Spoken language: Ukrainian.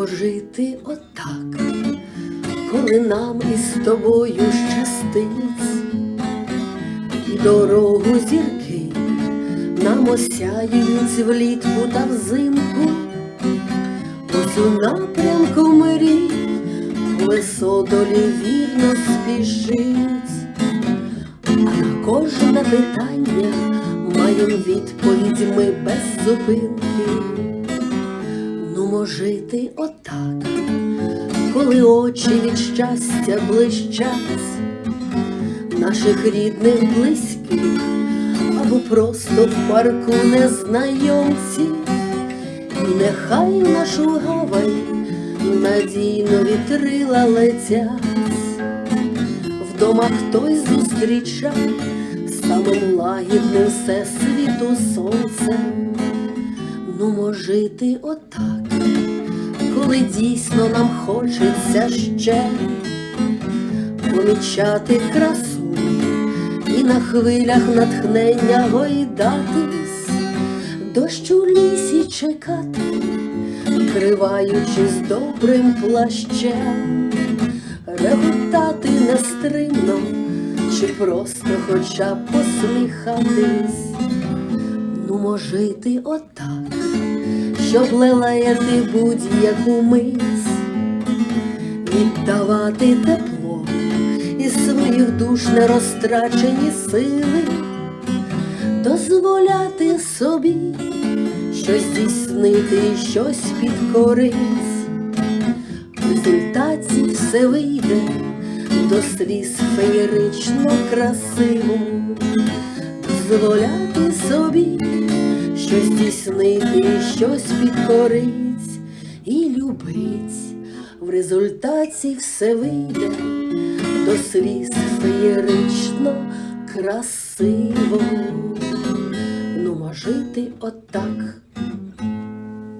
Нумо жити отак, коли нам із тобою щастить, і дорогу зірки нам осяюють влітку та взимку, ось у напрямку мрій колесо долі вірно спішить, а на кожне питання маєм відповідь ми без зупинки. Нумо жити отак, коли очі від щастя блищать, наших рідних близьких, або просто в парку незнайомці, і нехай нашу гавань надійно вітрила летять, вдома хтось зустрічав самим лагідним всесвіту сонцем. Нумо жити отак, коли дійсно нам хочеться ще помічати красу і на хвилях натхнення гойдатись, дощ у лісі чекати, криваючись добрим плащем, реготати нестримно, чи просто хоча б посміхатись. Нумо жити отак, щоб лелеяти будь-яку мить, віддавати тепло і своїх душ нерозтрачені сили, дозволяти собі щось здійснити і щось підкорить. В результаті все вийде до сліз феєрично красиво дозволяти собі щось здійснити, щось підкорить і любить. В результаті все вийде до сліз феєрично красиво. Нумо жити отак,